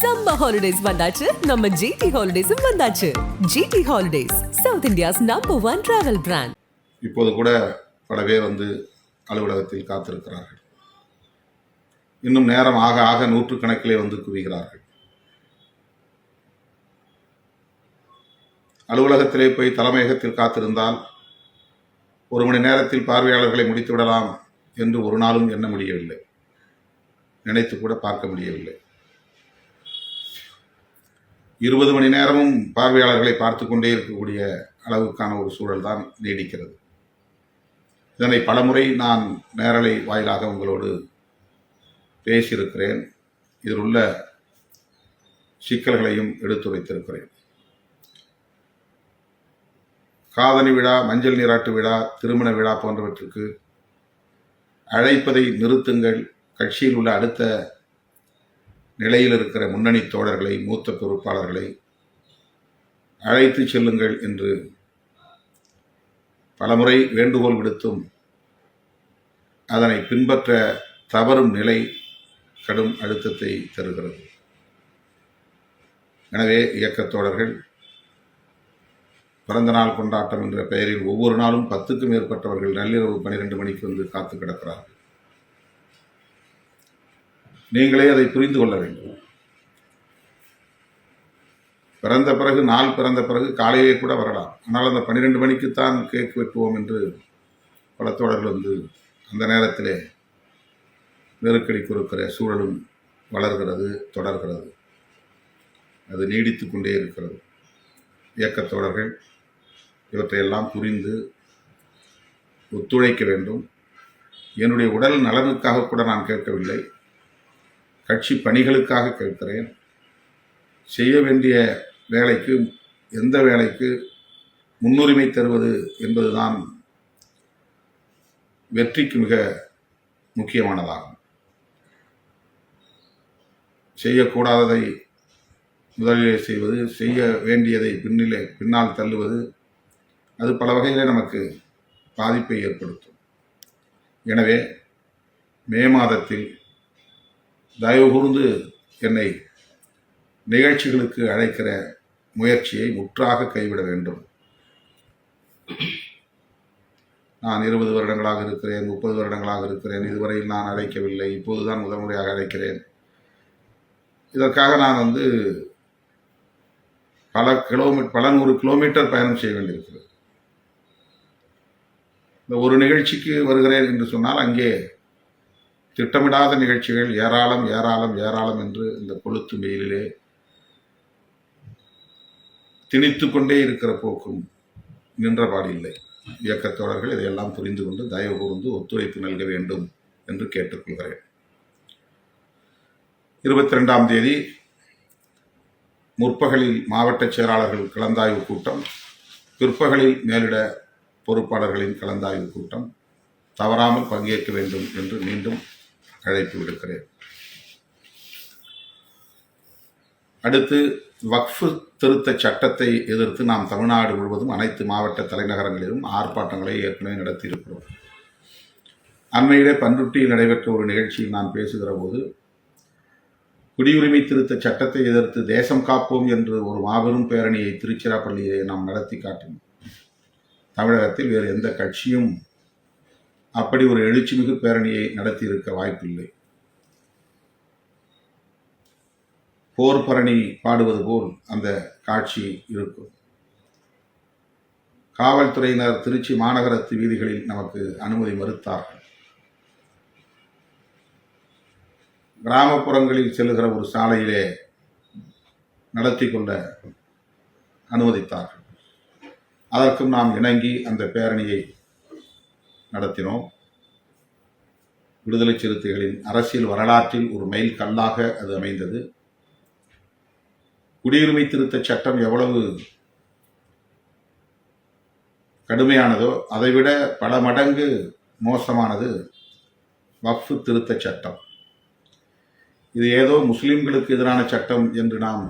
Summer holidays வந்தாச்சு. நம்ம GT ஹாலிடேஸும் வந்தாச்சு. GT holidays south India's number one travel brand இப்போது கூட பல பேர் வந்து அலுவலகத்தில் காத்திருக்கிறார்கள். இன்னும் நேரம் ஆக ஆக நூற்றுக்கணக்கிலே வந்து குவிகிறார்கள். அலுவலகத்திலே போய் தலைமையகத்தில் காத்திருந்தால் ஒரு மணி நேரத்தில் பார்வையாளர்களை முடித்து விடலாம் என்று ஒரு நாளும் எண்ண முடியவில்லை. நினைத்து கூட பார்க்க முடியவில்லை. இருபது மணி நேரமும் பார்வையாளர்களை பார்த்து கொண்டே இருக்கக்கூடிய அளவுக்கான ஒரு சூழல் தான் நீடிக்கிறது. இதனை பலமுறை நான் நேரலை வாயிலாக உங்களோடு பேசியிருக்கிறேன். இதில் உள்ள சிக்கல்களையும் எடுத்துரைத்திருக்கிறேன். காதணி விழா மஞ்சள் நீராட்டு விழா திருமண விழா போன்றவற்றுக்கு அழைப்பதை நிறுத்துங்கள். கட்சியில் உள்ள அடுத்த நிலையில் இருக்கிற முன்னணி தோழர்களை மூத்த பொறுப்பாளர்களை அழைத்து செல்லுங்கள் என்று பலமுறை வேண்டுகோள் விடுத்தும் அதனை பின்பற்ற தவறும் நிலை கடும் அழுத்தத்தை தருகிறது. எனவே இயக்கத் தோழர்கள் பிறந்தநாள் கொண்டாட்டம் என்ற பெயரில் ஒவ்வொரு நாளும் பத்துக்கும் மேற்பட்டவர்கள் நள்ளிரவு பன்னிரெண்டு மணிக்கு வந்து காத்து கிடக்கிறார்கள். நீங்களே அதை புரிந்து கொள்ள வேண்டும். பிறந்த பிறகு நாள் பிறந்த பிறகு காலையிலே கூட வரலாம். ஆனால் அந்த பன்னிரெண்டு மணிக்குத்தான் கேக் வெட்டுவோம் என்று பல தோழர்கள் வந்து அந்த நேரத்திலே நெருக்கடி கொடுக்கிற சூழலும் வளர்கிறது தொடர்கிறது. அது நீடித்து கொண்டே இருக்கிறது. இயக்கத் தோழர்கள் இவற்றையெல்லாம் புரிந்து ஒத்துழைக்க வேண்டும். என்னுடைய உடல் நலனுக்காக கூட நான் கேட்கவில்லை. கட்சி பணிகளுக்காக கேட்கிறேன். செய்ய வேண்டிய வேலைக்கு எந்த வேலைக்கு முன்னுரிமை தருவது என்பதுதான் வெற்றிக்கு மிக முக்கியமானதாகும். செய்யக்கூடாததை முதலிலே செய்வது செய்ய வேண்டியதை பின்னிலே பின்னால் தள்ளுவது அது பல வகையில் நமக்கு பாதிப்பை ஏற்படுத்தும். எனவே மே மாதத்தில் தயவு கூர்ந்து என்னை நிகழ்ச்சிகளுக்கு அழைக்கிற முயற்சியை முற்றாக கைவிட வேண்டும். நான் இருபது வருடங்களாக இருக்கிறேன் முப்பது வருடங்களாக இருக்கிறேன். இதுவரையில் நான் அழைக்கவில்லை. இப்போதுதான் முதல் முறையாக அழைக்கிறேன். இதற்காக நான் வந்து பல கிலோமீட்டர் பல நூறு கிலோமீட்டர் பயணம் செய்ய வேண்டியிருக்கிறது. இந்த ஒரு நிகழ்ச்சிக்கு வருகிறேன் என்று சொன்னால் அங்கே திட்டமிடாத நிகழ்ச்சிகள் ஏராளம் ஏராளம் ஏராளம் என்று இந்த கொளுத்து வெயிலிலே திணித்து கொண்டே இருக்கிற போக்கும் நின்றபாடில்லை இல்லை. இதையெல்லாம் புரிந்து கொண்டு தயவு கூர்ந்து ஒத்துழைப்பு நல்க வேண்டும் என்று கேட்டுக்கொள்கிறேன். இருபத்தி ரெண்டாம் தேதி முற்பகலில் மாவட்ட செயலாளர்கள் கலந்தாய்வு கூட்டம் பிற்பகலில் மேலிட பொறுப்பாளர்களின் கலந்தாய்வு கூட்டம் தவறாமல் பங்கேற்க வேண்டும் என்று மீண்டும் அழைப்பு விடுக்கிறேன் அடுத்து வக்ஃபு திருத்த சட்டத்தை எதிர்த்து நாம் தமிழ்நாடு முழுவதும் அனைத்து மாவட்ட தலைநகரங்களிலும் ஆர்ப்பாட்டங்களை ஏற்கனவே நடத்தியிருக்கிறோம். அண்மையிலே பன்ருட்டியில் நடைபெற்ற ஒரு நிகழ்ச்சியில் நான் பேசுகிற போது குடியுரிமை திருத்த சட்டத்தை எதிர்த்து தேசம் காப்போம் என்று ஒரு மாபெரும் பேரணியை திருச்சிராப்பள்ளியை நாம் நடத்தி காட்டினோம். தமிழகத்தில் வேறு எந்த கட்சியும் அப்படி ஒரு எழுச்சிமிகு பேரணியை நடத்தியிருக்க வாய்ப்பில்லை. போர் பரணி பாடுவது போல் அந்த காட்சி இருக்கும். காவல்துறையினர் திருச்சி மாநகரத்து வீதிகளில் நமக்கு அனுமதி மறுத்தார்கள். கிராமப்புறங்களில் செல்லுகிற ஒரு சாலையிலே நடத்தி கொள்ள அனுமதித்தார்கள். அதற்கும் நாம் இணங்கி அந்த பேரணியை நடத்தினோம். விடுதலை சிறுத்தைகளின் அரசியல் வரலாற்றில் ஒரு மைல் கல்லாக அது அமைந்தது. குடியுரிமை திருத்த சட்டம் எவ்வளவு கடுமையானதோ அதைவிட பல மடங்கு மோசமானது வக்ஃபு திருத்த சட்டம். இது ஏதோ முஸ்லிம்களுக்கு எதிரான சட்டம் என்று நாம்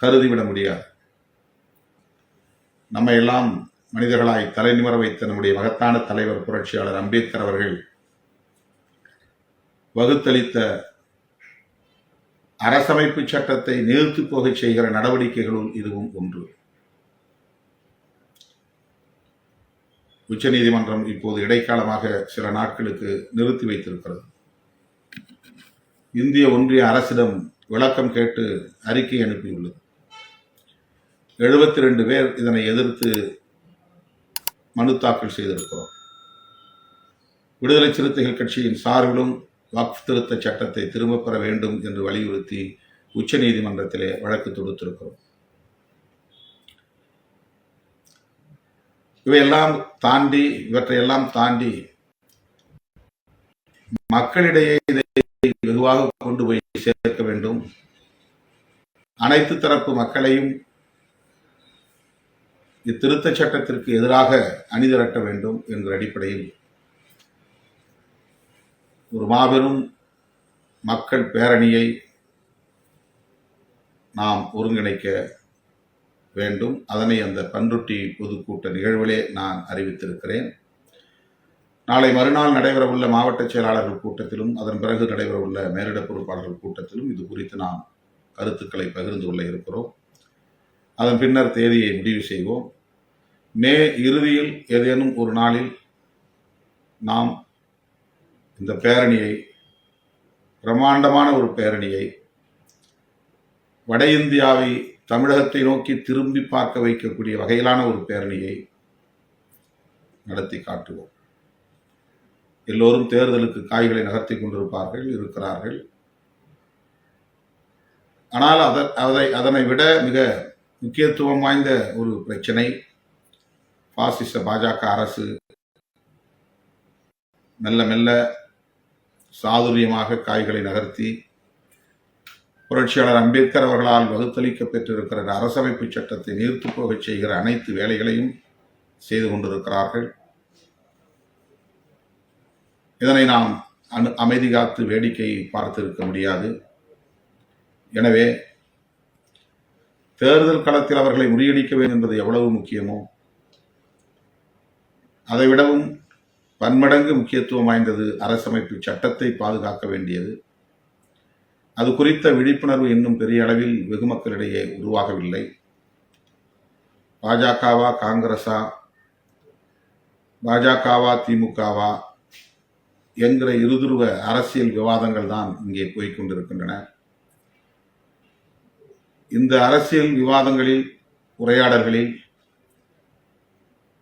கருதிவிட முடியாது. நம்ம எல்லாம் மனிதர்களாய் தலைநிமர வைத்த நம்முடைய மகத்தான தலைவர் புரட்சியாளர் அம்பேத்கர் அவர்கள் வகுத்தளித்த அரசமைப்பு சட்டத்தை நீர்த்து போகச் செய்கிற நடவடிக்கைகளுள் இதுவும் ஒன்று. உச்சநீதிமன்றம் இப்போது இடைக்காலமாக சில நாட்களுக்கு நிறுத்தி வைத்திருக்கிறது. இந்திய ஒன்றிய அரசிடம் விளக்கம் கேட்டு அறிக்கை அனுப்பியுள்ளது. எழுபத்தி ரெண்டு பேர் இதனை எதிர்த்து மனு தாக்கல் செய்திருக்கிறோம். விடுதலை சிறுத்தைகள் கட்சியின் சார்பிலும் வாக்கு திருத்த சட்டத்தை திரும்பப் பெற வேண்டும் என்று வலியுறுத்தி உச்சநீதிமன்றத்திலே வழக்கு தொடுத்திருக்கிறோம். இவையெல்லாம் தாண்டி இவற்றையெல்லாம் தாண்டி மக்களிடையே இதை வெகுவாக கொண்டு போய் சேர்க்க வேண்டும். அனைத்து தரப்பு மக்களையும் இத்திருத்த சட்டத்திற்கு எதிராக அணிதிரட்ட வேண்டும் என்கிற அடிப்படையில் ஒரு மாபெரும் மக்கள் பேரணியை நாம் ஒருங்கிணைக்க வேண்டும். அதனை அந்த பன்ருட்டி பொதுக்கூட்ட நிகழ்விலே நான் அறிவித்திருக்கிறேன். நாளை மறுநாள் நடைபெறவுள்ள மாவட்ட செயலாளர்கள் கூட்டத்திலும் அதன் பிறகு நடைபெறவுள்ள மேலிட பொறுப்பாளர்கள் கூட்டத்திலும் இது குறித்து நாம் கருத்துக்களை பகிர்ந்து கொள்ள இருக்கிறோம். அதன் பின்னர் தேதியை முடிவு செய்வோம். மே இறுதியில் ஏதேனும் ஒரு நாளில் நாம் இந்த பேரணியை பிரம்மாண்டமான ஒரு பேரணியை வட இந்தியாவை தமிழகத்தை நோக்கி திரும்பி பார்க்க வைக்கக்கூடிய வகையிலான ஒரு பேரணியை நடத்தி காட்டுவோம். எல்லோரும் தேர்தலுக்கு காய்களை நகர்த்தி கொண்டிருப்பார்கள் இருக்கிறார்கள். ஆனால் அதை அதனை விட மிக முக்கியத்துவம் வாய்ந்த ஒரு பிரச்சனை. பாசிச பாஜக அரசு மெல்ல மெல்ல சாதுரியமாக காய்களை நகர்த்தி புரட்சியாளர் அம்பேத்கர் அவர்களால் வகுத்தளிக்க பெற்றிருக்கிற அரசமைப்பு சட்டத்தை நீர்த்து போகச் செய்கிற அனைத்து வேலைகளையும் செய்து கொண்டிருக்கிறார்கள். இதனை நாம் அனு அமைதி காத்து வேடிக்கை பார்த்திருக்க முடியாது. எனவே தேர்தல் களத்தில் அவர்களை முறியடிக்க வேண்டும் என்பது எவ்வளவு முக்கியமோ அதைவிடவும் பன்மடங்கு முக்கியத்துவம் வாய்ந்தது அரசமைப்பு சட்டத்தை பாதுகாக்க வேண்டியது. அது குறித்த விழிப்புணர்வு இன்னும் பெரிய அளவில் வெகு மக்களிடையே உருவாகவில்லை. பாஜகவா காங்கிரஸா பாஜகவா திமுகவா என்கிற இருதுருவ அரசியல் விவாதங்கள் தான் இங்கே போய்கொண்டிருக்கின்றன இந்த அரசியல் விவாதங்களில் உரையாடல்களில்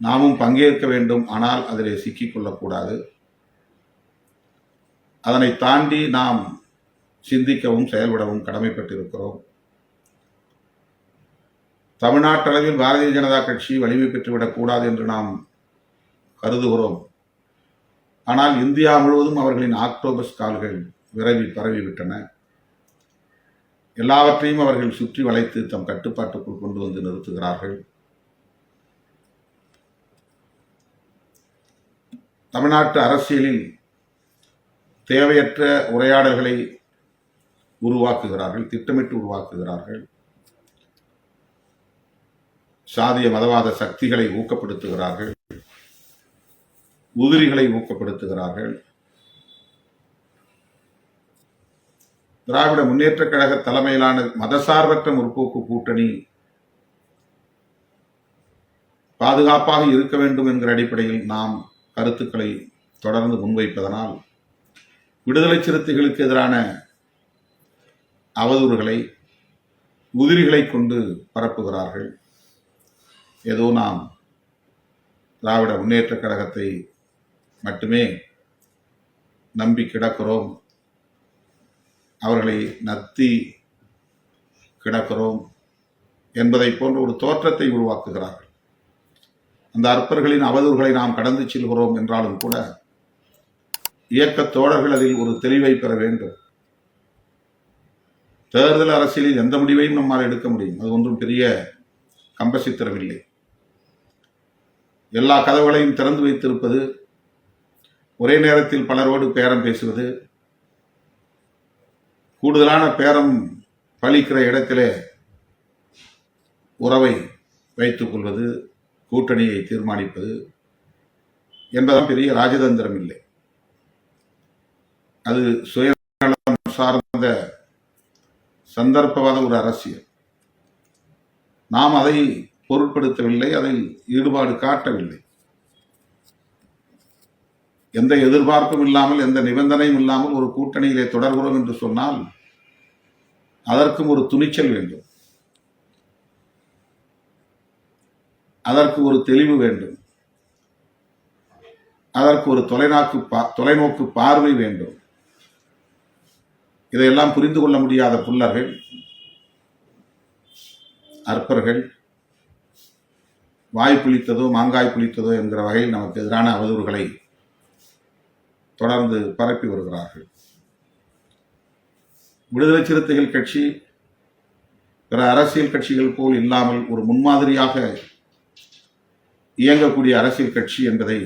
நாமும் பங்கேற்க வேண்டும். ஆனால் அதிலே சிக்கிக்கொள்ளக்கூடாது அதனை தாண்டி நாம் சிந்திக்கவும் செயல்படவும் கடமைப்பட்டிருக்கிறோம். தமிழ்நாட்டளவில் பாரதிய ஜனதா கட்சி வலிமை பெற்றுவிடக்கூடாது என்று நாம் கருதுகிறோம். ஆனால் இந்தியா முழுவதும் அவர்களின் ஆக்டோபஸ் கால்கள் விரைவில் பரவிவிட்டன. எல்லாவற்றையும் அவர்கள் சுற்றி வளைத்து தம் கட்டுப்பாட்டுக்குள் கொண்டு வந்து நிறுத்துகிறார்கள். தமிழ்நாட்டு அரசியலில் தேவையற்ற உரையாடல்களை உருவாக்குகிறார்கள் திட்டமிட்டு உருவாக்குகிறார்கள். சாதிய மதவாத சக்திகளை ஊக்கப்படுத்துகிறார்கள். உதிரிகளை ஊக்கப்படுத்துகிறார்கள். திராவிட முன்னேற்ற கழக தலைமையிலான மதசார்பற்ற முற்போக்கு கூட்டணி பாதுகாப்பாக இருக்க வேண்டும் என்கிற அடிப்படையில் நாம் கருத்துக்களை தொடர்ந்து முன்வைப்பதனால் விடுதலை சிறுத்தைகளுக்கு எதிரான அவதூறுகளை உதிரிகளை கொண்டு பரப்புகிறார்கள். ஏதோ நாம் திராவிட முன்னேற்றக் கழகத்தை மட்டுமே நம்பி கிடக்கிறோம். அவர்களை நத்தி கிடக்கிறோம் என்பதை போன்ற ஒரு தோற்றத்தை உருவாக்குகிறார்கள். அந்த அற்பர்களின் அவதூறுகளை நாம் கடந்து செல்கிறோம் என்றாலும் கூட இயக்கத் தோழர்கள் அதில் ஒரு தெளிவை பெற வேண்டும். தேர்தல் அரசியலில் எந்த முடிவையும் நம்மால் எடுக்க முடியும். அது ஒன்றும் பெரிய கம்பசித்திரமில்லை எல்லா கதவுகளையும் திறந்து வைத்திருப்பது ஒரே நேரத்தில் பலரோடு பேரம் பேசுவது கூடுதலான பேரம் பலிக்கிற இடத்திலே உறவை வைத்துக் கொள்வது கூட்டணியை தீர்மானிப்பது என்பதான் பெரிய ராஜதந்திரம் இல்லை. அது சுயநலம் சார்ந்த சந்தர்ப்பவாத ஒரு அரசியல். நாம் அதை பொருட்படுத்தவில்லை அதில் ஈடுபாடு காட்டவில்லை. எந்த எதிர்பார்ப்பும் இல்லாமல் எந்த நிபந்தனையும் இல்லாமல் ஒரு கூட்டணியிலே தொடர்கிறோம் என்று சொன்னால் அதற்கும் ஒரு துணிச்சல் வேண்டும். அதற்கு ஒரு தெளிவு வேண்டும். அதற்கு ஒரு தொலைநோக்கு பா- தொலைநோக்கு பார்வை வேண்டும். இதையெல்லாம் புரிந்து கொள்ள முடியாத புல்லர்கள் அற்பர்கள் வாய் புளித்ததோ மாங்காய் புளித்ததோ என்கிற வகையில் நமக்கு எதிரான அவதூறுகளை தொடர்ந்து பரப்பி வருகிறார்கள். விடுதலை சிறுத்தைகள் கட்சி பிற அரசியல் கட்சிகள் போல் இல்லாமல் ஒரு முன்மாதிரியாக இயங்கக்கூடிய அரசியல் கட்சி என்பதை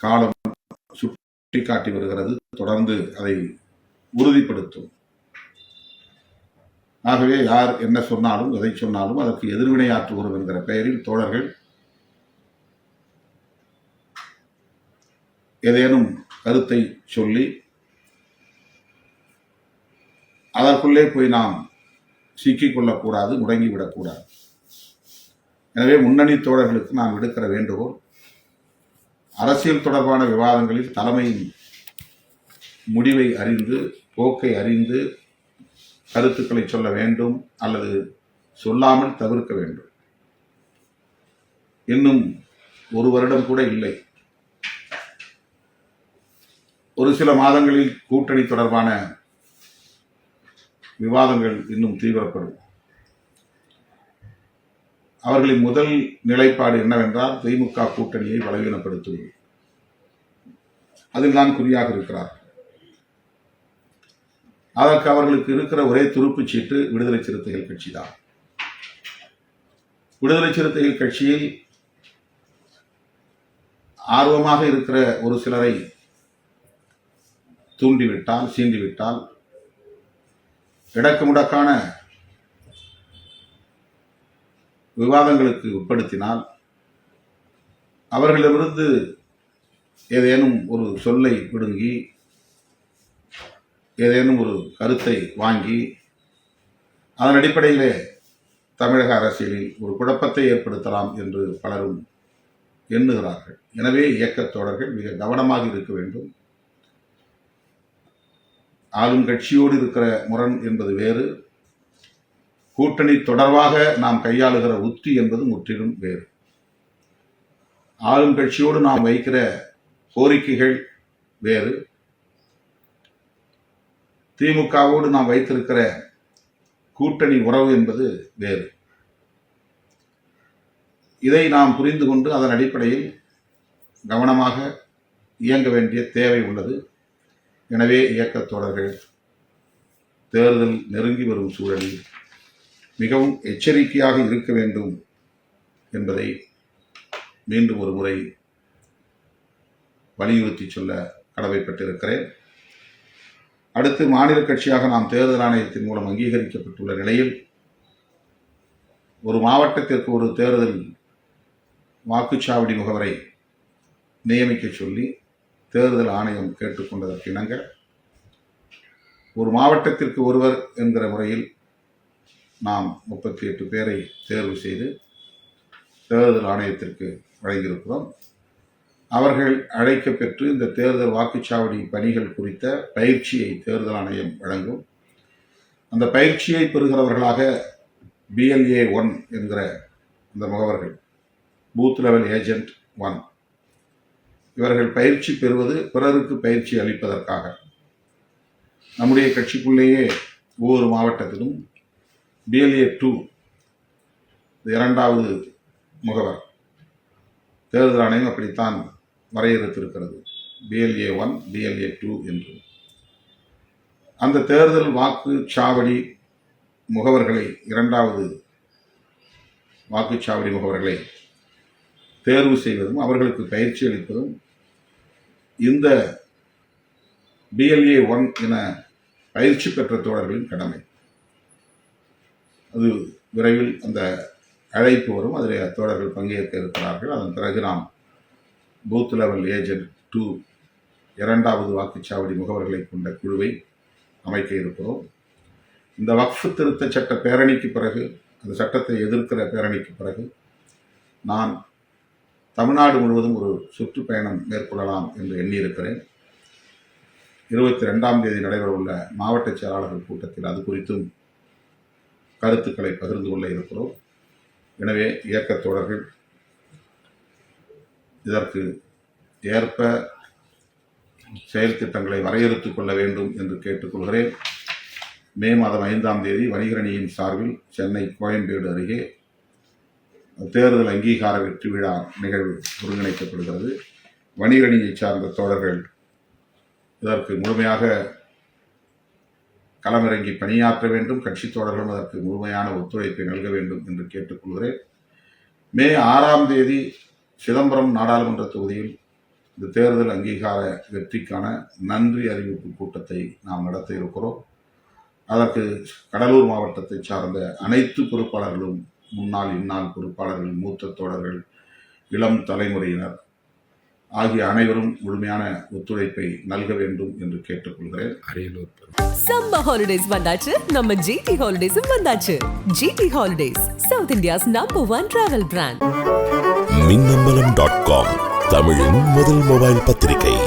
காலம் சுட்டிக்காட்டி வருகிறது. தொடர்ந்து அதை உறுதிப்படுத்தும். ஆகவே யார் என்ன சொன்னாலும் எதை சொன்னாலும் அதற்கு எதிர்வினையாற்றுகிறோம் என்கிற பெயரில் தோழர்கள் ஏதேனும் கருத்தை சொல்லி அதற்குள்ளே போய் நாம் சிக்கிக் கொள்ளக்கூடாது முடங்கிவிடக்கூடாது. எனவே முன்னணி தோழர்களுக்கு நான் விடுக்கிற வேண்டுகோள் அரசியல் தொடர்பான விவாதங்களில் தலைமையின் முடிவை அறிந்து போக்கை அறிந்து கருத்துக்களை சொல்ல வேண்டும் அல்லது சொல்லாமல் தவிர்க்க வேண்டும். இன்னும் ஒரு வருடம் கூட இல்லை. ஒரு சில மாதங்களில் கூட்டணி தொடர்பான விவாதங்கள் இன்னும் தீவிரப்படும். அவர்களின் முதல் நிலைப்பாடு என்னவென்றால் திமுக கூட்டணியை பலவீனப்படுத்துவது. அதில் தான் குறியாக இருக்கிறார். அதற்கு அவர்களுக்கு இருக்கிற ஒரே துருப்புச் சீட்டு விடுதலை சிறுத்தைகள் கட்சி தான். விடுதலை சிறுத்தைகள் கட்சியில் ஆர்வமாக இருக்கிற ஒரு சிலரை தூண்டிவிட்டால் சீண்டிவிட்டால் இடக்கு முடக்கான விவாதங்களுக்கு உட்படுத்தினால் அவர்களிடமிருந்து ஏதேனும் ஒரு சொல்லை பிடுங்கி ஏதேனும் ஒரு கருத்தை வாங்கி அதன் அடிப்படையிலே தமிழக அரசியலில் ஒரு குழப்பத்தை ஏற்படுத்தலாம் என்று பலரும் எண்ணுகிறார்கள். எனவே இயக்கத் தோழர்கள் மிக கவனமாக இருக்க வேண்டும். ஆளும் கட்சியோடு இருக்கிற முரண் என்பது வேறு. கூட்டணி தொடர்பாக நாம் கையாளுகிற உத்தி என்பது முற்றிலும் வேறு. ஆளும் கட்சியோடு நாம் வைக்கிற கோரிக்கைகள் வேறு. திமுகவோடு நாம் வைத்திருக்கிற கூட்டணி உறவு என்பது வேறு. இதை நாம் புரிந்து கொண்டு அதன் அடிப்படையில் கவனமாக இயங்க வேண்டிய தேவை உள்ளது. எனவே இயக்கத் தேர்தல் நெருங்கி வரும் சூழலில் மிகவும் எச்சரிக்கையாக இருக்க வேண்டும் என்பதை மீண்டும் ஒரு முறை வலியுறுத்தி சொல்ல கடமைப்பட்டிருக்கிறேன். அடுத்து மாநில கட்சியாக நாம் தேர்தல் ஆணையத்தின் மூலம் அங்கீகரிக்கப்பட்டுள்ள நிலையில் ஒரு மாவட்டத்திற்கு ஒரு தேர்தல் வாக்குச்சாவடி முகவரை நியமிக்க சொல்லி தேர்தல் ஆணையம் கேட்டுக்கொண்டதற்கு இணங்க ஒரு மாவட்டத்திற்கு ஒருவர் என்கிற முறையில் நாம் முப்பத்தி எட்டு பேரை தேர்வு செய்து தேர்தல் ஆணையத்திற்கு வழங்கியிருக்கிறோம். அவர்கள் அழைக்க பெற்று இந்த தேர்தல் வாக்குச்சாவடி பணிகள் குறித்த பயிற்சியை தேர்தல் ஆணையம் வழங்கும். அந்த பயிற்சியை பெறுகிறவர்களாக பிஎல்ஏ ஒன் என்கிற அந்த முகவர்கள் பூத் லெவல் ஏஜென்ட் ஒன் இவர்கள் பயிற்சி பெறுவது பிறருக்கு பயிற்சி அளிப்பதற்காக. நம்முடைய கட்சிக்குள்ளேயே ஒவ்வொரு மாவட்டத்திலும் பிஎல்ஏ டூ இரண்டாவது முகவர். தேர்தல் ஆணையம் அப்படித்தான் வரையறுத்திருக்கிறது. பிஎல்ஏ ஒன் பிஎல்ஏ டூ என்று. அந்த தேர்தல் வாக்குச்சாவடி முகவர்களை இரண்டாவது வாக்குச்சாவடி முகவர்களை தேர்வு செய்வதும் அவர்களுக்கு பயிற்சி அளிப்பதும் இந்த பிஎல்ஏ ஒன் என பயிற்சி பெற்ற தோழர்களின் கடமை. அது விரைவில் அந்த அழைப்பு வரும். அதில் தோழர்கள் பங்கேற்க இருக்கிறார்கள். அதன் பிறகு நாம் பூத் லெவல் ஏஜென்ட் டூ இரண்டாவது வாக்குச்சாவடி முகவர்களை கொண்ட குழுவை அமைக்க இருக்கிறோம். இந்த வக்ஃப் திருத்த சட்ட பேரணிக்கு பிறகு அந்த சட்டத்தை எதிர்க்கிற பேரணிக்கு பிறகு நான் தமிழ்நாடு முழுவதும் ஒரு சுற்றுப்பயணம் மேற்கொள்ளலாம் என்று எண்ணியிருக்கிறேன். இருபத்தி ரெண்டாம் தேதி நடைபெறவுள்ள மாவட்ட செயலாளர்கள் கூட்டத்தில் அது குறித்தும் கருத்துக்களை பகிர்ந்து கொள்ள இருக்கிறோம். எனவே இயக்கத் தோழர்கள் இதற்கு ஏற்ப செயல் திட்டங்களை வரையறுத்துக் கொள்ள வேண்டும் என்று கேட்டுக்கொள்கிறேன். மே மாதம் ஐந்தாம் தேதி வணிகரணியின் சார்பில் சென்னை கோயம்பேடு அருகே தேர்தல் அங்கீகார வெற்றி விழா நிகழ்வு ஒருங்கிணைக்கப்படுகிறது. வணிகரணியை சார்ந்த தோழர்கள் இதற்கு முழுமையாக களமிறங்கி பணியாற்ற வேண்டும். கட்சித் தோழர்களும் அதற்கு முழுமையான ஒத்துழைப்பை நல்க வேண்டும் என்று கேட்டுக்கொள்கிறேன். மே ஆறாம் தேதி சிதம்பரம் நாடாளுமன்ற தொகுதியில் இந்த தேர்தல் அங்கீகார வெற்றிக்கான நன்றி அறிவிப்பு கூட்டத்தை நாம் நடத்த இருக்கிறோம். அதற்கு கடலூர் மாவட்டத்தை சார்ந்த அனைத்து பொறுப்பாளர்களும் முன்னாள் இந்நாள் பொறுப்பாளர்கள் மூத்த தோழர்கள் இளம் தலைமுறையினர் ஆகிய அனைவரும் முழுமையான ஒத்துழைப்பை நல்க வேண்டும் என்று கேட்டுக்கொள்கிறேன். அரியலூர் சம்மர் ஹாலிடேஸ் வந்தாச்சு. நம்ம ஜிடி ஹாலிடேஸும் வந்தாச்சு. GT holidays south India's number one travel brand Minnambalam dot com தமிழின் முதல் மொபைல் பத்திரிகை.